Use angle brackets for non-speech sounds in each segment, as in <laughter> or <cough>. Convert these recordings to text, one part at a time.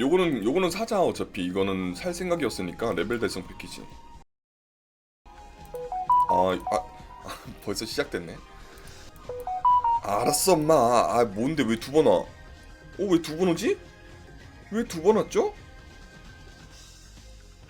요거는 요거는 사자 어차피 이거는 살 생각이었으니까 레벨 달성 패키지. 아, 아, 아 벌써 시작됐네. 알았어 엄마. 아 뭔데 왜 두 번 와? 어왜 두 번 오지? 왜 두 번 왔죠?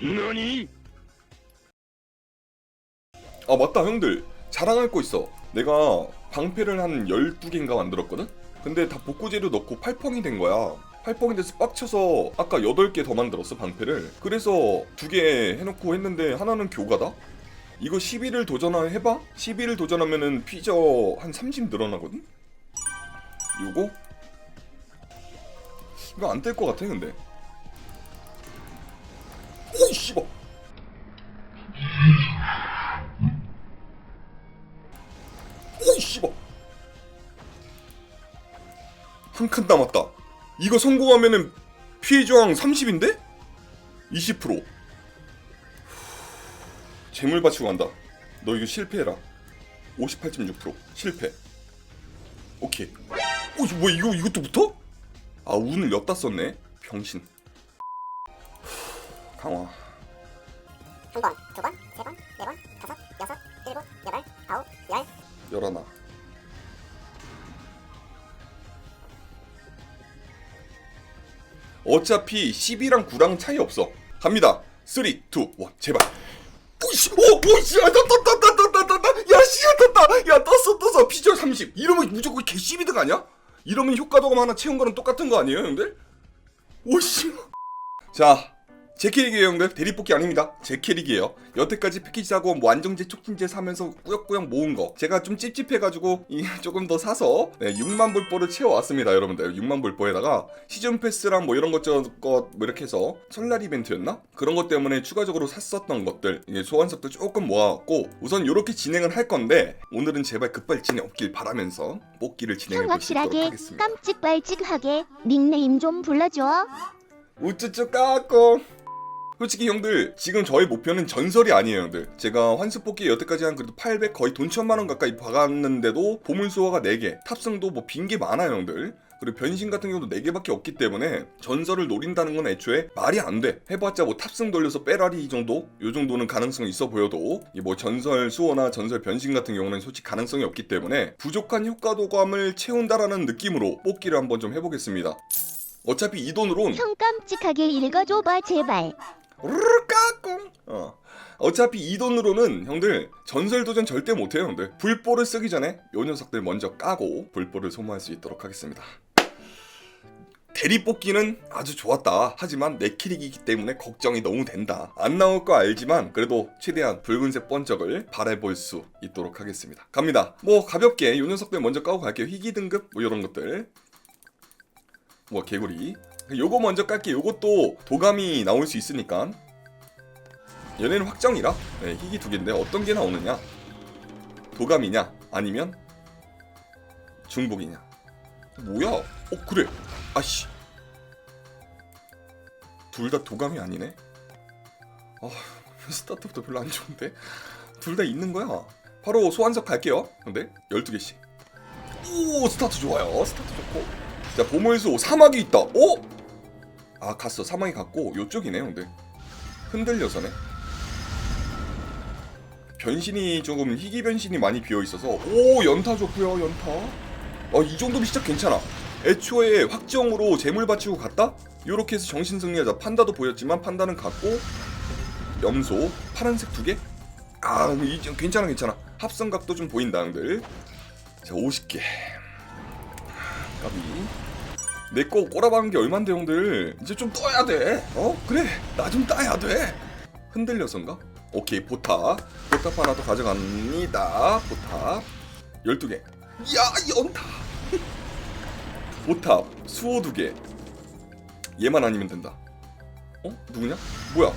何아 맞다 형들 자랑할 거 있어 내가 방패를 한 12개인가 만들었거든? 근데 다 복구재료 넣고 팔펑이 된 거야 돼서 빡쳐서 아까 8개 더 만들었어 방패를 그래서 두개 해놓고 했는데 하나는 교가다? 이거 12를 도전을 해봐? 12를 도전하면은 피저 한 30 늘어나거든? 요거? 이거 안뜰것 같아 근데 오 씨발 오 씨발 한 칸 남았다 이거 성공하면은 피해 저항 30인데? 20% 재물 바치고 간다. 너 이거 실패해라. 58.6% 실패. 오케이. 어, 뭐 이거 이것도 붙어? 아 운을 엿다 썼네. 병신. 강화. 한 번, 두 번, 세 번, 네 번, 다섯, 여섯, 일곱, 여덟, 아홉, 열. 열하나 어차피 10이랑 9랑 차이 없어. 갑니다. 3, 2, 1 제발. 오씨 오오씨 아, 떴떴떴떴떴떴떴 야씨 떴다. 야 떴어 떴어. 피절 30 이러면 무조건 개 12등 아니야? 이러면 효과도감 하나 채운 거랑 똑같은 거 아니에요 형들? 오씨. 자, 제 캐릭이에요 형들 대리뽑기 아닙니다. 제 캐릭이에요. 여태까지 패키지 사고 뭐 안정제 촉진제 사면서 꾸역꾸역 모은 거. 제가 좀 찝찝해가지고 이 <laughs> 조금 더 사서 네, 6만 불보를 채워왔습니다 여러분들. 6만 불보에다가 시즌 패스랑 뭐 이런 것저것 뭐 이렇게 해서 설날 이벤트였나? 그런 것 때문에 추가적으로 샀었던 것들 이게 소환석도 조금 모아왔고 우선 이렇게 진행을 할 건데 오늘은 제발 급발진이 없길 바라면서 뽑기를 진행해 형 보시도록 하겠습니다. 깜찍발찍하게 닉네임 좀 불러줘. 우쭈쭈 까꿍 솔직히 형들 지금 저의 목표는 전설이 아니에요 형들 제가 환수 뽑기 여태까지 한 그래도 800 거의 돈 천만원 가까이 박았는데도 보물 수화가 4개 탑승도 뭐 빈 게 많아요 형들 그리고 변신 같은 경우도 4개밖에 없기 때문에 전설을 노린다는 건 애초에 말이 안 돼 해봤자 뭐 탑승 돌려서 빼라리 정도? 요 정도는 가능성이 있어 보여도 이뭐 전설 수호나 전설 변신 같은 경우는 솔직히 가능성이 없기 때문에 부족한 효과도감을 채운다라는 느낌으로 뽑기를 한번 좀 해보겠습니다 어차피 이 돈으론 형 깜찍하게 읽어줘봐 제발. 우르르 까꿍. 어. 어차피 이 돈으로는 형들 전설 도전 절대 못해요 형들. 불보를 쓰기 전에 요 녀석들 먼저 까고 불보를 소모할 수 있도록 하겠습니다. 대리 뽑기는 아주 좋았다. 하지만 내 캐릭이기 때문에 걱정이 너무 된다. 안 나올 거 알지만 그래도 최대한 붉은색 번쩍을 바라볼 수 있도록 하겠습니다. 갑니다. 뭐 가볍게 요 녀석들 먼저 까고 갈게요. 희귀 등급 뭐 이런 것들. 뭐 개구리 요거 먼저 깔게. 요것도 도감이 나올 수 있으니까. 얘네는 확정이라. 네, 희귀 두 개인데 어떤 게 나오느냐? 도감이냐? 아니면 중복이냐? 뭐야? 어 그래. 아씨. 둘 다 도감이 아니네? 아 <laughs> 스타트부터 별로 안 좋은데? 둘 다 있는 거야. 바로 소환석 갈게요. 근데 12개씩. 오 스타트 좋아요. 스타트 좋고. 자 보물수 사막이 있다. 오 아 갔어. 사망이 갔고 요쪽이네 형들 흔들려서네. 변신이 조금 희귀 변신이 많이 비어 있어서. 오 연타 좋고요 연타. 어이 정도면 진짜 괜찮아. 애초에 확정으로 재물 바치고 갔다? 요렇게 해서 정신 승리하자. 판다도 보였지만 판다는 갔고. 염소 파란색 두개 아 이 괜찮아 괜찮아. 합성각도 좀 보인다 형들. 자 50개. 까비 내 거 꼬라박은 게 얼만데 형들? 이제 좀 떠야 돼어? 그래 나 좀 따야 돼. 흔들려서인가? 오케이 보탑. 보탑 하나 더 가져갑니다. 보탑. 12개. 야 연타! 보탑 <laughs> 수호 2개. 얘만 아니면 된다. 어? 누구냐? 뭐야?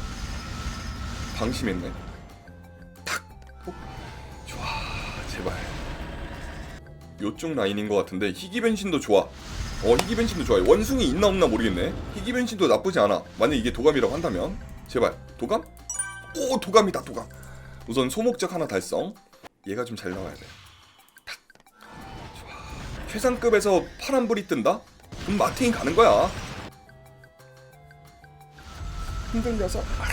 방심했네. 탁! 어? 좋아 제발. 요쪽 라인인 것 같은데 희귀 변신도 좋아. 어 희귀 변신도 좋아요. 원숭이 있나 없나 모르겠네. 희귀 변신도 나쁘지 않아. 만약 이게 도감이라고 한다면 제발 도감? 오 도감이다 도감. 우선 소목적 하나 달성. 얘가 좀 잘 나와야 돼. 탁. 좋아. 최상급에서 파란불이 뜬다? 그럼 마틴 가는 거야. 흔들려서 아.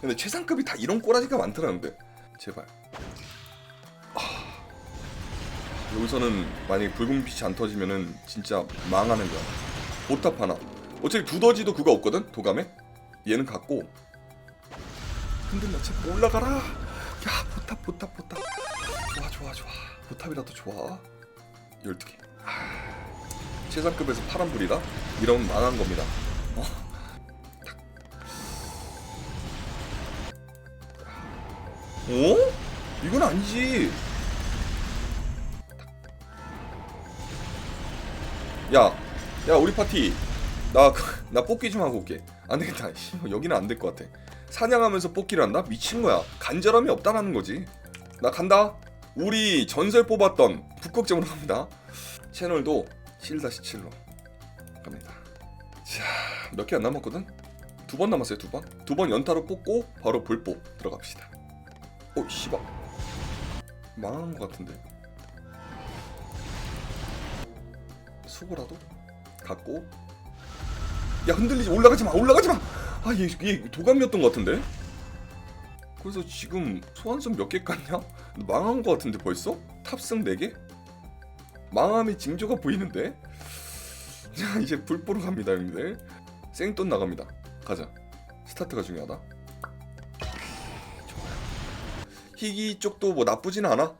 근데 최상급이 다 이런 꼬라지가 많더라는데 제발 여기서는 만약에 붉은 빛이 안 터지면은 진짜 망하는 거야. 보탑 하나. 어차피 두더지도 그거 없거든 도감에? 얘는 갖고. 흔들려 제발 올라가라! 야 보탑 보탑 보탑. 좋아 좋아 좋아. 보탑이라도 좋아. 12개. 최상급에서 파란불이다? 이러면 망한 겁니다. 어? 탁. 어? 이건 아니지 야, 야 우리 파티. 나, 그- <laughs> 나 뽑기 좀 하고 올게. 안 되겠다. <laughs> 씨, 여기는 안 될 것 같아. 사냥하면서 뽑기를 한다? 미친 거야. 간절함이 없다라는 거지. 나 간다. 우리 전설 뽑았던 북극점으로 갑니다. 채널도 7-7로 갑니다. 자 몇 개 안 남았거든? 두 번 남았어요 두 번? 두 번 연타로 뽑고 바로 불뽀 들어갑시다. 오 씨발. 망한 것 같은데 수고라도? 갖고? 야 흔들리지 올라가지 마. 올라가지 마 아얘 얘 도감이었던 것 같은데? 그래서 지금 소환성 몇개 깠냐? 망한 것 같은데 벌써? 탑승 4개? 망함이 징조가 보이는데? 자 이제 불보러 갑니다 형님들. 생돈 나갑니다. 가자. 스타트가 중요하다. 희귀 쪽도 뭐 나쁘진 않아.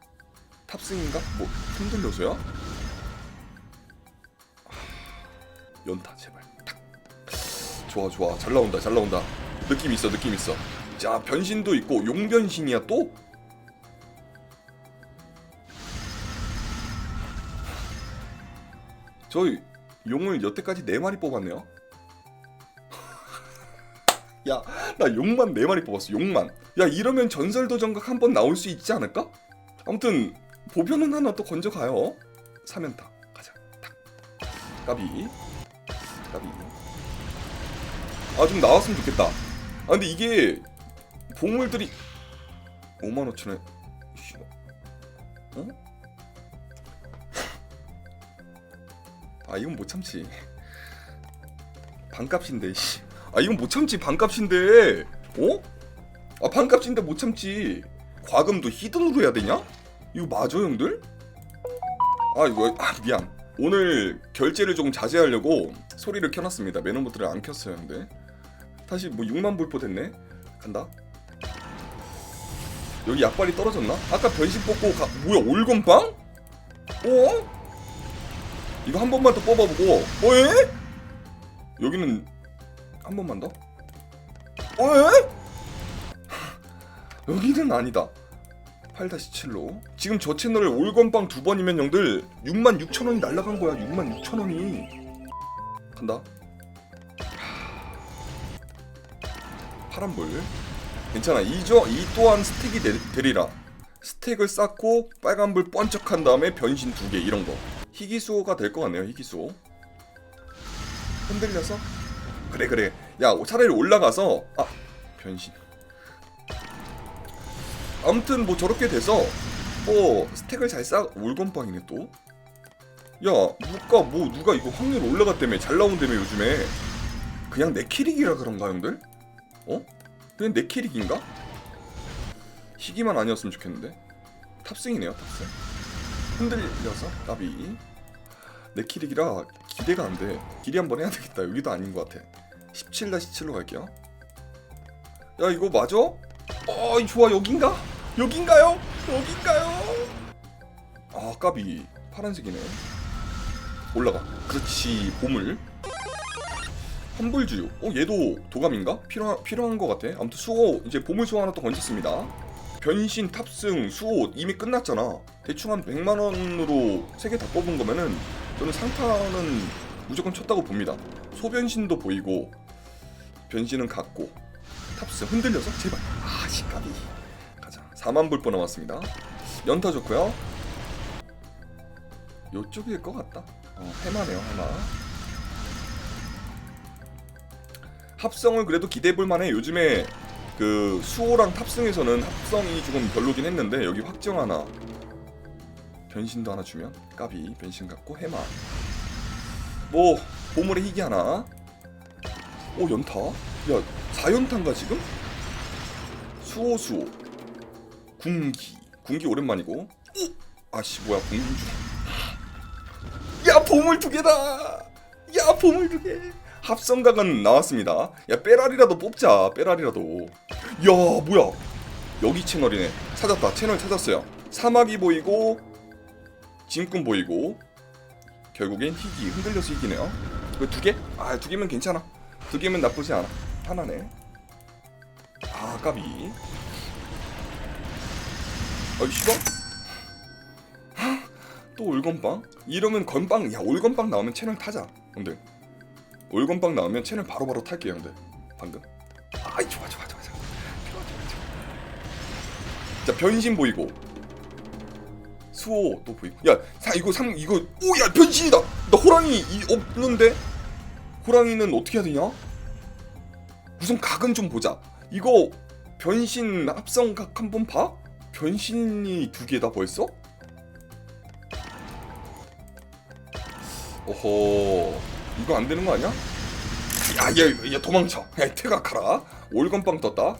탑승인가? 뭐 흔들려서야 연타 제발. 탁. 좋아 좋아. 잘 나온다 잘 나온다. 느낌 있어 느낌 있어. 자 변신도 있고 용변신이야 또? 저희 용을 여태까지 네 마리 뽑았네요. <laughs> 야 나 용만 네 마리 뽑았어 용만. 야 이러면 전설도전각 한 번 나올 수 있지 않을까? 아무튼 보변은 하나 또 건져가요. 사면타. 가자. 탁. 까비 까비 아 좀 나왔으면 좋겠다 아 근데 이게 보물들이 5만 5천에 씨발 어? 아 이건 못 참지 반값인데 씨. 아 이건 못 참지 반값인데 어? 아 반값인데 못 참지 과금도 히든으로 해야 되냐? 이거 맞아 형들? 아 이거 아 미안 오늘 결제를 조금 자제하려고 소리를 켜놨습니다 매너모드를 안 켰어요 근데 다시 뭐 6만 불포 됐네 간다 여기 약발이 떨어졌나? 아까 변신 뽑고 가 뭐야 올건빵? 어? 이거 한 번만 더 뽑아보고 어 예? 여기는 한 번만 더? 어 예? <laughs> 여기는 아니다 8-7로 지금 저 채널에 올건빵 두 번이면 형들 6만 6천 원이 날라간 거야 6만 6천 원이 간다. 파란불. 괜찮아. 이저 이 또한 스택이 되, 되리라. 스택을 쌓고 빨간불 번쩍한 다음에 변신 두 개 이런 거. 희귀수호가 될 것 같네요 희귀수호. 흔들려서? 그래 그래. 야 차라리 올라가서 아 변신. 아무튼 뭐 저렇게 돼서 뭐 스택을 잘쌓 울건빵이네 또. 야 누가 뭐 누가 이거 확률 올라갔다며 잘 나온다며 요즘에 그냥 내 캐릭이라 그런가 형들? 어? 그냥 내 캐릭인가? 희귀만 아니었으면 좋겠는데 탑승이네요 탑승 흔들려서 까비 내 캐릭이라 기대가 안돼 길이 한번 해야 되겠다 여기도 아닌 것 같아 17-17로 갈게요 야 이거 맞아? 어 좋아 여긴가? 여긴가요? 여긴가요? 아 까비 파란색이네 올라가. 그렇지 보물. 환불주요. 어 얘도 도감인가? 필요한, 필요한 것 같아. 아무튼 수호 이제 보물 수호 하나 또 건졌습니다. 변신 탑승 수호 이미 끝났잖아. 대충 한 100만원으로 3개 다 뽑은 거면은 저는 상타는 무조건 쳤다고 봅니다. 소변신도 보이고 변신은 같고 탑승 흔들려서 제발. 아 시까비. 가자. 4만 불보 남았습니다. 연타 좋고요 요쪽일 것 같다. 어, 해마네요 해마. 합성을 그래도 기대해볼 만해. 요즘에 그 수호랑 탑승에서는 합성이 조금 별로긴 했는데 여기 확정 하나. 변신도 하나 주면? 까비 변신 같고 해마. 뭐 보물의 희귀 하나. 오 연타? 야 4연탄가 지금? 수호 수호. 군기. 군기 오랜만이고. 오! 아씨 뭐야 공중 야 보물 두 개다. 야 보물 두 개. 합성각은 나왔습니다. 야 빼라리라도 뽑자 빼라리라도. 야 뭐야? 여기 채널이네. 찾았다. 채널 찾았어요. 사막이 보이고 짐꾼 보이고 결국엔 희귀 흔들려서 이거 두 개? 아 두 개면 괜찮아. 두 개면 나쁘지 않아. 하나네. 아 까비. 어이 씨발 또 올건빵? 이러면 건빵 야 올건빵 나오면 채널 타자 형들. 올건빵 나오면 채널 바로바로 탈게요 형들. 방금. 아이 좋아 좋아 좋아 좋아. 좋아 좋아 좋아. 자 변신 보이고. 수호 또 보이고. 야 사 이거 삼 이거 오야 변신이다! 나 호랑이 이, 없는데? 호랑이는 어떻게 해야 되냐? 우선 각은 좀 보자. 이거 변신 합성 각 한번 봐? 변신이 두 개다 벌써 오호. 이거 안 되는 거 아니야? 야야 야, 도망쳐. 야 퇴각하라. 올건빵 떴다.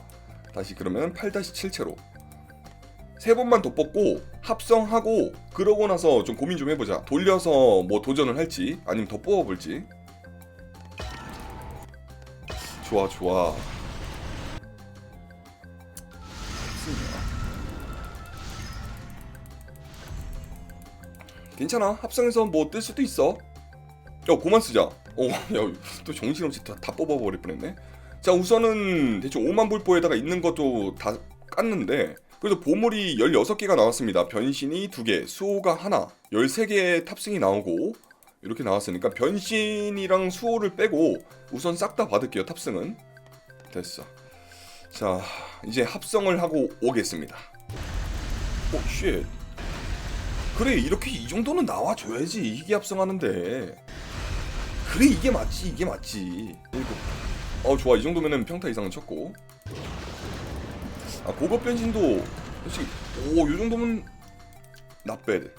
다시 그러면 8-7채로. 세 번만 더 뽑고 합성하고 그러고 나서 좀 고민 좀 해보자. 돌려서 뭐 도전을 할지 아니면 더 뽑아볼지. 좋아 좋아. 괜찮아. 합성해서 뭐 뜰 수도 있어 야 고만 쓰자. <laughs> 어야또 정신없이 다, 다 뽑아버릴 뻔했네. 자 우선은 대충 5만 불보에다가 있는 것도 다 깠는데 그래서 보물이 16개가 나왔습니다. 변신이 2개 수호가 하나 13개의 탑승이 나오고 이렇게 나왔으니까 변신이랑 수호를 빼고 우선 싹 다 받을게요 탑승은. 됐어. 자 이제 합성을 하고 오겠습니다. 오쉣. 그래 이렇게 이 정도는 나와줘야지. 이게 합성하는데 그래 이게 맞지 이게 맞지. 일곱 어 좋아. 이 정도면은 평타 이상은 쳤고. 아 고급 변신도 솔직히 오요 정도면 나빼드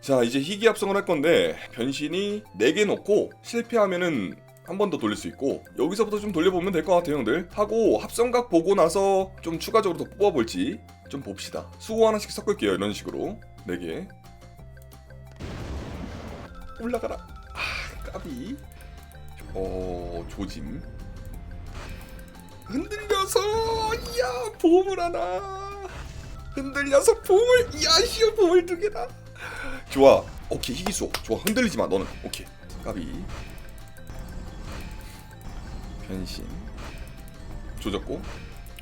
자 이제 희귀 합성을 할 건데 변신이 4개 넣고 실패하면은 한 번 더 돌릴 수 있고 여기서부터 좀 돌려보면 될 것 같아요 형들. 하고 합성각 보고 나서 좀 추가적으로 더 뽑아볼지 좀 봅시다. 수호 하나씩 섞을게요 이런 식으로. 4개. 올라가라. 아 까비. 어 조짐. 흔들려서 야 보물 하나. 흔들려서 보물 야 시어 보물 두 개다. 좋아. 오케이 희귀수. 좋아 흔들리지 마 너는. 오케이. 까비. 변신. 조졌고.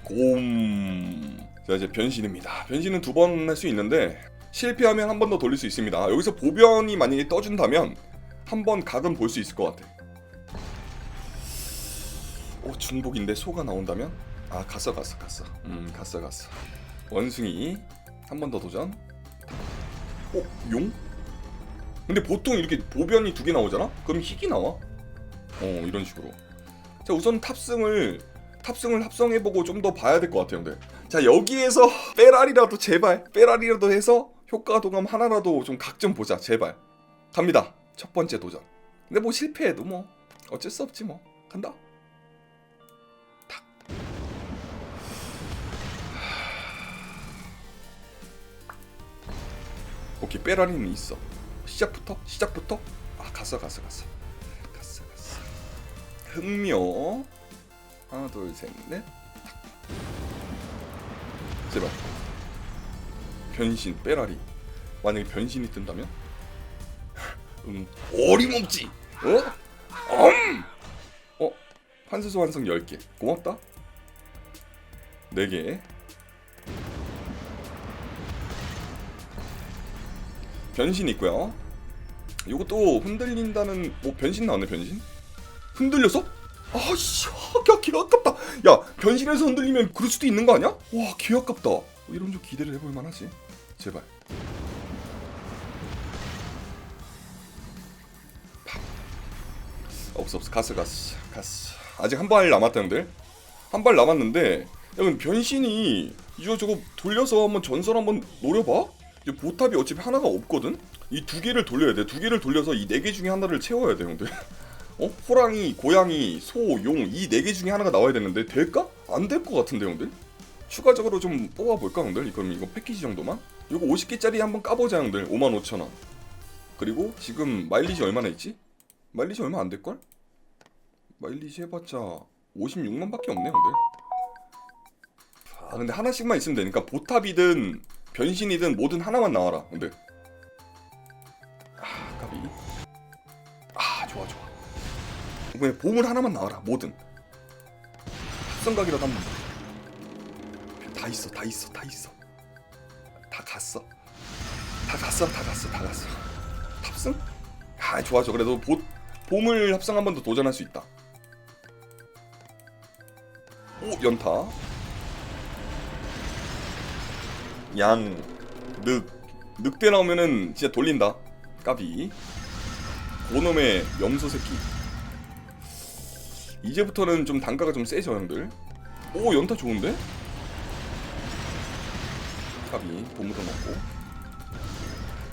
곰 자 이제 변신입니다. 변신은 두 번 할 수 있는데 실패하면 한 번 더 돌릴 수 있습니다. 여기서 보변이 만약에 떠준다면 한번 각은 볼 수 있을 것 같아. 오 중복인데 소가 나온다면? 아 갔어 갔어 갔어. 음 갔어 갔어. 원숭이 한 번 더 도전. 오 용? 근데 보통 이렇게 보변이 두 개 나오잖아? 그럼 희귀 나와? 어 이런 식으로. 자 우선 탑승을 탑승을 합성해보고 좀 더 봐야 될 것 같아요 형들 자 여기에서 <laughs> 빼라리라도 제발 빼라리라도 해서 효과 도감 하나라도 좀 각 좀 보자 제발. 갑니다 첫 번째 도전. 근데 뭐 실패해도 뭐 어쩔 수 없지 뭐. 간다. 오케이 빼라리는 있어. 시작부터? 시작부터? 아 갔어 갔어 갔어. 갔어 갔어. 흑묘 하나 둘 셋 넷. 제발. 변신 빼라리. 만약에 변신이 뜬다면 음 어림없지 어? 엄! 어? 환수소 완성 10개 고맙다 4개 변신 있고요. 이것도 흔들린다는 뭐 변신 나왔네 변신? 흔들려서? 아씨, 야, 개 아깝다. 야, 변신해서 흔들리면 그럴 수도 있는 거 아니야? 와, 개 아깝다. 이런 좀 기대를 해볼 만하지. 제발. 없어 없어 갔어 갔어 갔어. 아직 한 발 남았다 형들. 한발 남았는데, 야, 그럼 변신이 이거 저거 돌려서 한번 전설 한번 노려봐. 이제 보탑이 어차피 하나가 없거든. 이 두 개를 돌려야 돼. 두 개를 돌려서 이 네 개 중에 하나를 채워야 돼, 형들. <laughs> 어? 호랑이, 고양이, 소, 용 이 네 개 중에 하나가 나와야 되는데 될까? 안 될 것 같은데 형들? 추가적으로 좀 뽑아볼까 형들? 이건 이거 패키지 정도만? 이거 50개짜리 한번 까보자 형들 55,000원 그리고 지금 마일리지 얼마나 있지? 마일리지 얼마 안 될걸? 마일리지 해봤자 56만 밖에 없네 형들 아 근데 하나씩만 있으면 되니까 보탑이든 변신이든 뭐든 하나만 나와라 근데. 아 까비. 아 좋아 좋아. 이번에 보물 하나만 나와라 뭐든. 합성각이라도 한번. 다 있어 다 있어 다 있어. 다 갔어. 다 갔어 다 갔어 다 갔어. 탑승? 아 좋아 좋아. 그래도 보, 보물 합성 한 번 더 도전할 수 있다 오 연타 양, 늑, 늑대 나오면은 진짜 돌린다. 까비. 고놈의 염소 새끼. 이제부터는 좀 단가가 좀 세죠, 형들. 오, 연타 좋은데? 까비, 보무도 먹고.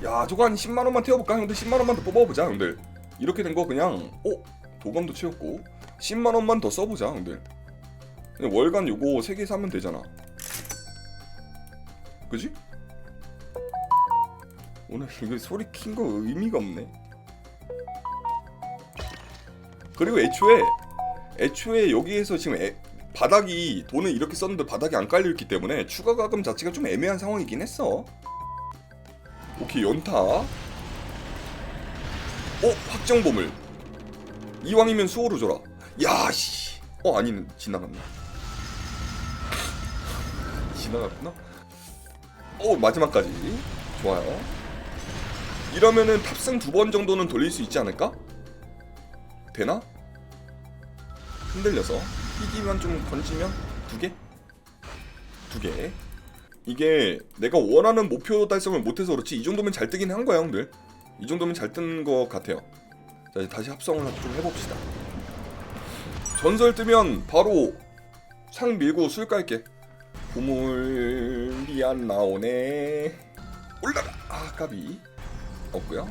야, 저거 한 10만 원만 태워볼까, 형들? 10만 원만 더 뽑아보자, 형들. 이렇게 된 거 그냥, 오, 도감도 채웠고, 10만 원만 더 써보자, 형들. 그냥 월간 요거 3개 사면 되잖아. 그지? 오늘 이거 소리 킨 거 의미가 없네. 그리고 애초에 애초에 여기에서 지금 애, 바닥이 돈을 이렇게 썼는데 바닥이 안 깔려 있기 때문에 추가 가금 자체가 좀 애매한 상황이긴 했어. 오케이 연타. 어 확정 보물. 이왕이면 수호로 줘라. 야씨. 어 아니는 지나갔나? 지나갔구나. 오 마지막까지 좋아요. 이러면은 탑승 두 번 정도는 돌릴 수 있지 않을까? 되나? 흔들려서 희기만 좀 건지면 두 개? 두 개. 이게 내가 원하는 목표 달성을 못해서 그렇지 이 정도면 잘 뜨긴 한 거야 형들. 이 정도면 잘 뜬 것 같아요. 자 이제 다시 합성을 좀 해봅시다. 전설 뜨면 바로 상 밀고 술 깔게. 보물이 안 나오네. 올라가. 아 까비. 없고요.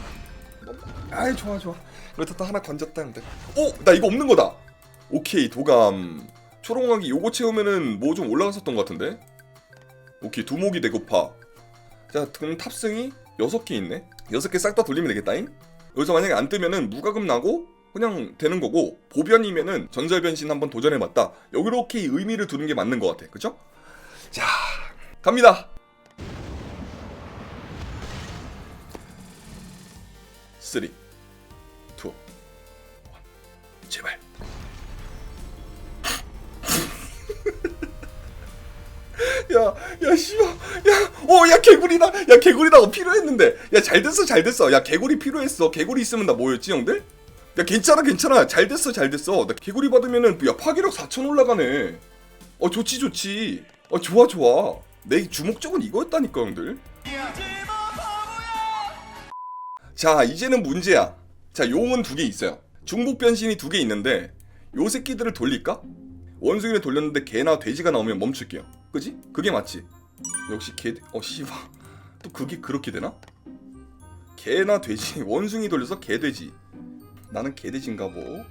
아이 좋아 좋아. 또 하나 건졌다 형들. 오, 나 이거 없는 거다. 오케이 도감. 초롱하기 요거 채우면은 뭐 좀 올라갔었던 것 같은데. 오케이 두목이 대고파. 자 그럼 탑승이 여섯 개 있네. 여섯 개싹 다 돌리면 되겠다잉. 여기서 만약에 안 뜨면은 무과금 나고 그냥 되는 거고 보변이면은 전설 변신 한번 도전해봤다. 여기렇게 의미를 두는 게 맞는 것 같아. 그죠? 자 갑니다. 3 2 1 제발. <laughs> 야, 야, 씨발, 야, 어, 야, 개구리다, 야, 개구리다, 어, 필요했는데, 야, 잘 됐어, 잘 됐어, 야, 개구리 필요했어, 개구리 있으면 나 뭐였지, 형들? 야, 괜찮아, 괜찮아, 잘 됐어, 잘 됐어, 나 개구리 받으면은, 야, 파괴력 4천 올라가네, 어, 좋지, 좋지, 어, 좋아, 좋아, 내 주목적은 이거였다니까, 형들. 자, 이제는 문제야. 자, 용은 두 개 있어요. 중복 변신이 두 개 있는데, 요 새끼들을 돌릴까? 원숭이를 돌렸는데 개나 돼지가 나오면 멈출게요. 그지? 그게 맞지? 역시 개, 어, 씨발. 또 그게 그렇게 되나? 개나 돼지, <laughs> 원숭이 돌려서 개돼지. 나는 개돼지인가 보.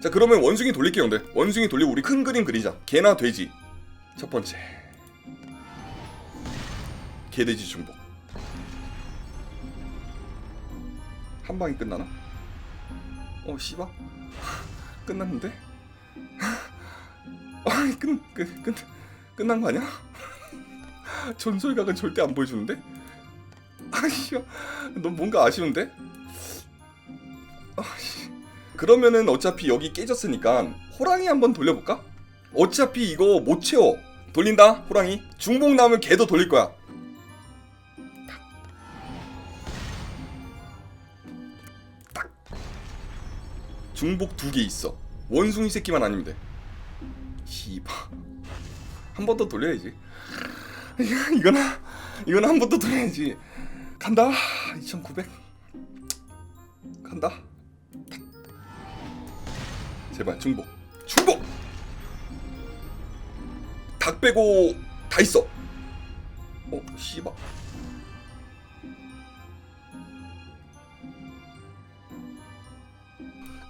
자, 그러면 원숭이 돌릴게요, 근데. 원숭이 돌리고 우리 큰 그림 그리자. 개나 돼지. 첫 번째. 개돼지 중복. 한 방이 끝나나? 어, 씨발. <laughs> 끝났는데? <laughs> 아, 끝, 끝, 끝, 끝난 거 아니야? <laughs> 전설각은 절대 안 보여주는데? 아씨, 너 뭔가 아쉬운데? 아씨. 그러면은 어차피 여기 깨졌으니까 호랑이 한번 돌려볼까? 어차피 이거 못 채워. 돌린다, 호랑이. 중복 나오면 걔도 돌릴 거야. 딱. 중복 두 개 있어. 원숭이 새끼만 아니면 돼. 씨바. 한 번 더 돌려야지. <laughs> 이거는 이거는 한번 더 돌려야지. 간다. 2,900. 간다. 제발 중복. 중복. 닭 빼고 다 있어. 어, 씨바.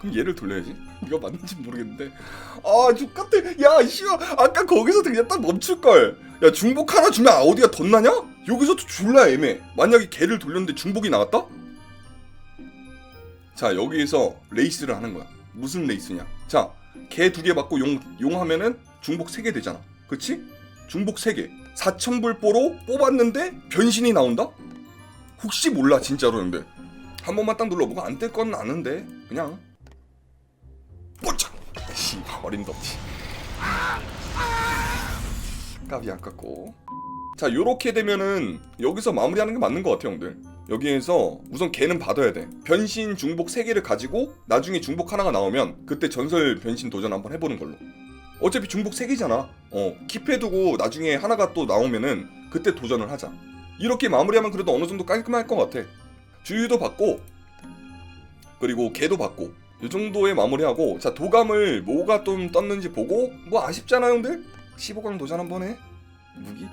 그럼 얘를 돌려야지 이거 맞는지 모르겠는데 아 죽같아 야 씨발 아까 거기서 그냥 딱 멈출걸 야 중복 하나 주면 어디가 덧나냐? 여기서도 졸라 애매 만약에 걔를 돌렸는데 중복이 나왔다? 자 여기에서 레이스를 하는 거야 무슨 레이스냐 자 걔 두 개 받고 용, 용 하면은 중복 세 개 되잖아 그치? 중복 세개. 4천불보로 뽑았는데 변신이 나온다? 혹시 몰라 진짜로 근데. 한 번만 딱 눌러보고 안 뜰 건 아는데 그냥. 뽀짝 씨 어림도 없지. 까비 아깝고. 자 요렇게 되면은 여기서 마무리하는 게 맞는 것 같아 형들. 여기에서 우선 걔는 받아야 돼. 변신 중복 3개를 가지고 나중에 중복 하나가 나오면 그때 전설 변신 도전 한번 해보는 걸로 어차피 중복 3개잖아. 어 킵해두고 나중에 하나가 또 나오면은 그때 도전을 하자. 이렇게 마무리하면 그래도 어느 정도 깔끔할 것 같아. 주유도 받고 그리고 개도 받고 이 정도의 마무리하고 자 도감을 뭐가 좀 떴는지 보고 뭐 아쉽잖아 형들? 15강 도전 한번 해. 무기.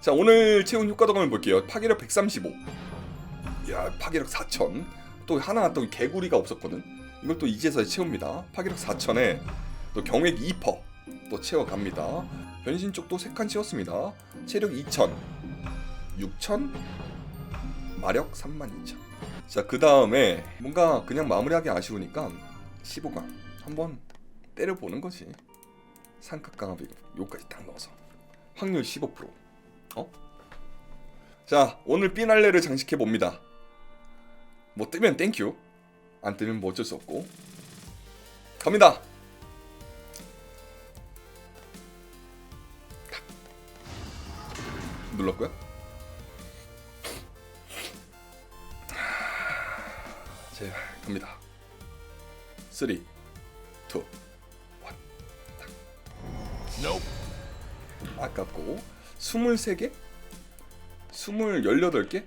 자 오늘 채운 효과 도감을 볼게요. 파괴력 135 야 파괴력 4000 또 하나 또 개구리가 없었거든? 이걸 또 이제서 채웁니다. 파괴력 4000에 또 경획 2% 또 채워갑니다. 변신 쪽도 3칸 채웠습니다. 체력 2000 6000 마력 32,000 자 그 다음에 뭔가 그냥 마무리하기 아쉬우니까 15강 한번 때려보는 거지. 삼각 강압 이거 요까지 딱 넣어서. 확률 15% 어? 자 오늘 삐날레를 장식해 봅니다. 뭐 뜨면 땡큐. 안 뜨면 뭐 어쩔 수 없고. 갑니다 눌렀고요 제 갑니다 3 2 1 아깝고 23개? 20 18개?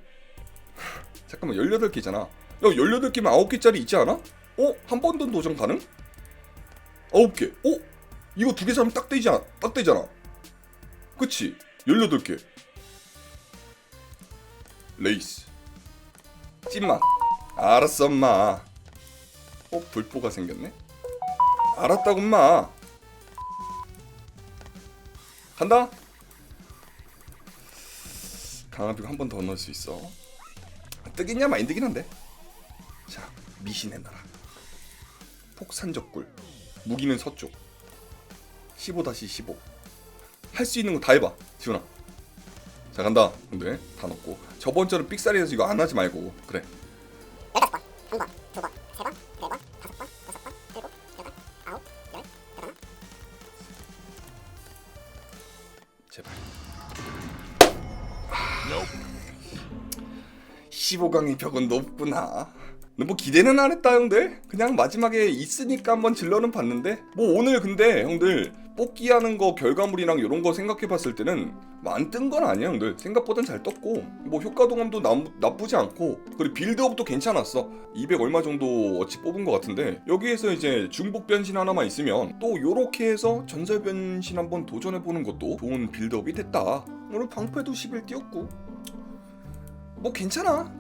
잠깐만 18개잖아 야 18개면 9개짜리 있지 않아? 어? 한 번 더 도전 가능? 9개 어? 이거 두 개 사면 딱 되잖아 딱 되잖아 그치? 18개 레이스. 찐맛. 알았어 엄마. 어? 불뽀가 생겼네? 알았다고 엄마. 간다. 강화비가 한번 더 넣을 수 있어. 뜨겠냐? 마인드긴 한데. 자 미신의 나라. 폭산적굴 무기는 서쪽. 15-15 할 수 있는 거 다 해봐 지훈아 자 간다. 근데 다 넣고. 저번처럼 삑사리에서 이거 안 하지 말고. 그래. 열다섯 번, 한 번, 두 번, 세 번, 네 번, 다섯 번, 여섯 번, 일곱, 여덟, 아홉, 열, 열하나. 제발. 15강의 벽은 높구나. 뭐 기대는 안 했다 형들. 그냥 마지막에 있으니까 한번 질러는 봤는데. 뭐 오늘 근데 형들 뽑기 하는 거 결과물이랑 이런 거 생각해 봤을 때는 뭐 안 뜬 건 아니야. 형들 생각보단 잘 떴고 뭐 효과 동함도 나, 나쁘지 않고 그리고 빌드업도 괜찮았어. 200 얼마 정도 어치 뽑은 것 같은데 여기에서 이제 중복 변신 하나만 있으면 또 요렇게 해서 전설 변신 한번 도전해 보는 것도 좋은 빌드업이 됐다. 오늘 방패도 11 띄었고. 뭐 괜찮아.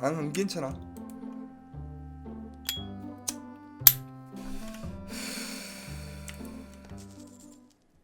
안 괜찮아